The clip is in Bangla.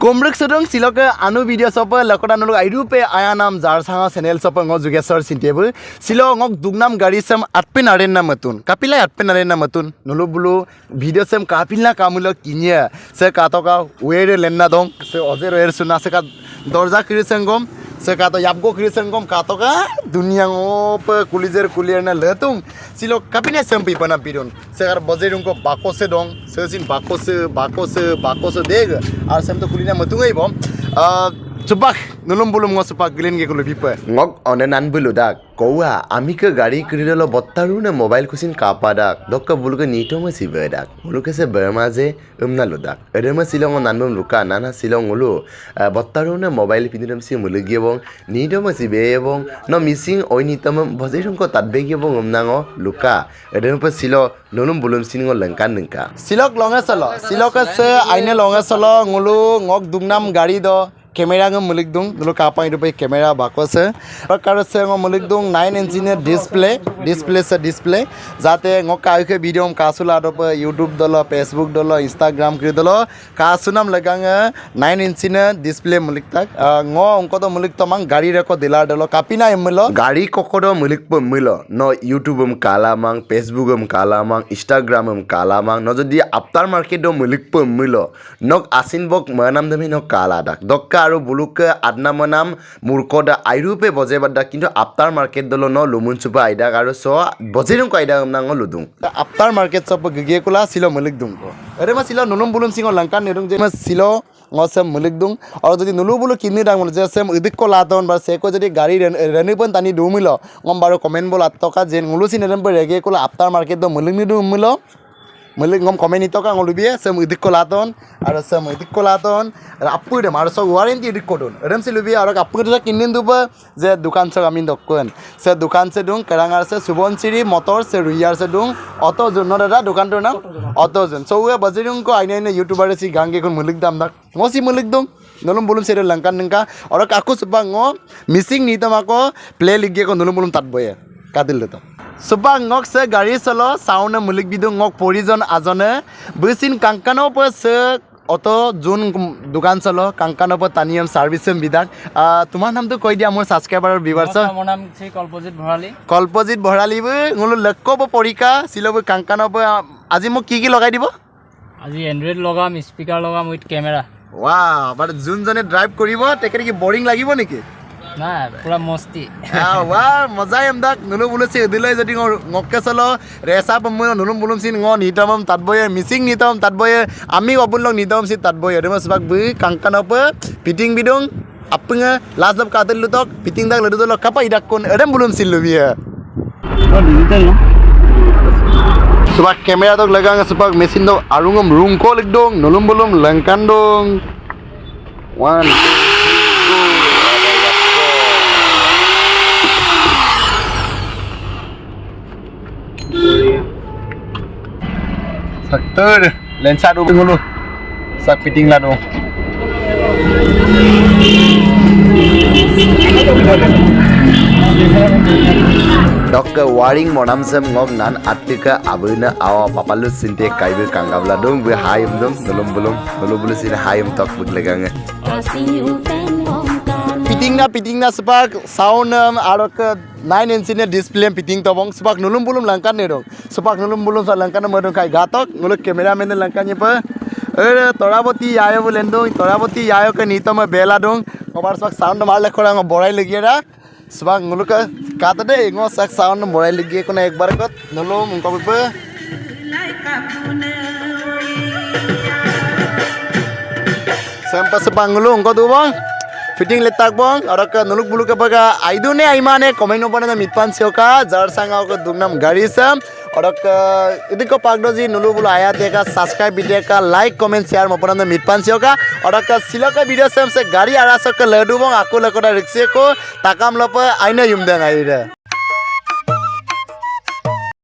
Komrek sedang sila ke anu video sopa lakota nulu aidu pe aya nam jar sanga channel sopa ngo jugesar sintebu sila ngok dugnam gari sem atpe naren na matun kapila atpe naren na matun nulu bulu video sem kapila kamulo kinya se katoka were lenna dong se ozero er suna se ka se kato yapgo kiri kato ka dunia ngop kulizer kulier na letung silo kapine sempi pana pirun se kar bozerung ko bakose dong se sin bakose bakose bakose deg আর সেম তো কুলিনা মতুঙাই বম চুপাক নুলুম বুলুম ঙ চুপাক গিলেন গে কুলু বিপে ngok onenan bulu dak kowa ami ke gari kridolo bottaru na mobile kusin kapa dak dokka buluke nito ma sibe dak buluke se berma je umna lu dak ede ma silong nanbum luka nana silong ulu bottaru na mobile pindiram si mulugi bong nito ma sibe bong no missing oi nitam bozerung ko tatbe ge bong umnango luka ede ma silo nulum bulum singo lengkan nengka সিলক লঙে চল সিলক আছে আইনে লঙে চল ngulu ngok dungnam gari do camera dung dulu kapang itu pe kamera bakose kar se ng mulik dung 9 inch ne display display se display jate ngok kai ke video m kasula do pe youtube dolo facebook dolo instagram kri dolo kasunam lagang 9 inch ne display mulik tak ngo ongko do mulik tomang gari re ko dilar dolo kapina emlo gari kokodo mulik pun milo no youtube um kalamang facebook um kalamang instagram um kalamang no যদি after market do mulik pun milo nok asin bok manam demi no kala dak dokka aru buluke adna manam murkoda airupe boje badda কিন্তু after market chupa aidak aru so bojirung ko aidak nango ludung after market shop gege kula silo mulik dung ko ere ma silo nulum bulum singo langkan nerung je ma silo ngo sem mulik dung আর যদি নুলু বুলু কিনি ডাং যে সেম ইদিক কো লাতন বা সে কো যদি গাড়ি পন তানি দুমিল ngom baru komen bol atoka jen ngulu sin eren pe rege kula after market do mulik ngom komen itoka ngolu bie sem idik ko laton R sem idik ko laton আর আপু dem আর so warranty idik ko don erem si lubi আর আপু এটা কিনিন দুব যে দোকান সক আমি দকন সে দোকান সে দুং কেরাঙার সে সুবনশ্রী মটর সে রুইয়ার সে দুং অটো জুন দাদা দোকানটোৰ নাম অটো জুন সৌয়ে বাজিরুং কো আইনে আইনে ইউটিউবার সি গাঙ্গে কোন মুলিক দাম দাক dong nulum bulum sere langkan nengka oro aku subang ngo missing ni tamako play ligge ko nulum bulum tat boye kadil leto subang ngok se gari solo saune mulik bidu ngok porijon ajone busin kankano po se auto যোন দোকান চলো কাংকানৰ পৰা টানিয়াম ছাৰ্ভিচেম বিদাক তোমাৰ নামটো কৈ দিয়া মোৰ ছাবস্ক্ৰাইবাৰৰ ভিভাৰ্ছ নমস্কাৰ, মোৰ নাম শ্ৰী কল্পজিৎ ভৰালী কল্পজিৎ ভৰালিবো মোলো লক্ষ্য পৰীক্ষা চিলব কাংকানৰ পৰা আজি মোক কি কি লগাই দিব আজি এণ্ড্ৰইড লগাম স্পীকাৰ লগাম উইথ কেমেৰা ৱা বাট যোনজনে ড্ৰাইভ কৰিব তেখেতে কি বৰিং লাগিব নেকি পূৰা মস্তি ৱা মজাই এমদাক নুলু বুলুচি উদিলৈ যদি ঙকে চলো ৰেচা পমুই নুলুম বুলুম চিন ঙ নিতমম তাত বয়ে মিচিং নিতম তাত বয়ে আমি অবুল লং নিতম সি তাত বয়ে sebab bui kangkanop piting bidung apenge lasap katel lutok piting dak ledu lok kapa idak kun edem bulum sil lubia sebab kamera tok lagang sebab mesin tok arungum rungko ligdong nulum bulum lengkan dong one two, Saktur, lensa dulu dulu. Sak fitting lah dong. Waring monam sem ngok nan atika abuna awa papalu sinte kaibu kangabla dong bu hayum dong nulum bulum nulum bulu sin hayum tok buk piting na sepak na spark sound um, arok nine inch ne display piting to bang spark nulum bulum langkan ne dong. Spark nulum bulum sa langkan ne dong kai gatok nuluk kamera mene langkan ne pa er torabuti yayo bulen dong torabuti yayo ke nito ma bela dong. Kobar sepak sound mal lekho dong borai lagi ra spark nuluk kata de ngo spark sound borai lagi ko na ekbar kot. Nulum ungkap pa Sampai sepanggulung, kau tuh bang? Fitting letak bang orang ke nuluk bulu ke baga aidu ne aimane komen opan na mitpan sioka jar sanga ke dungnam gari sam orang ke itu ko pagdoji nulu bulu ayat deka subscribe video ka like comment share mopan na mitpan sioka orang ke siloka video sam se gari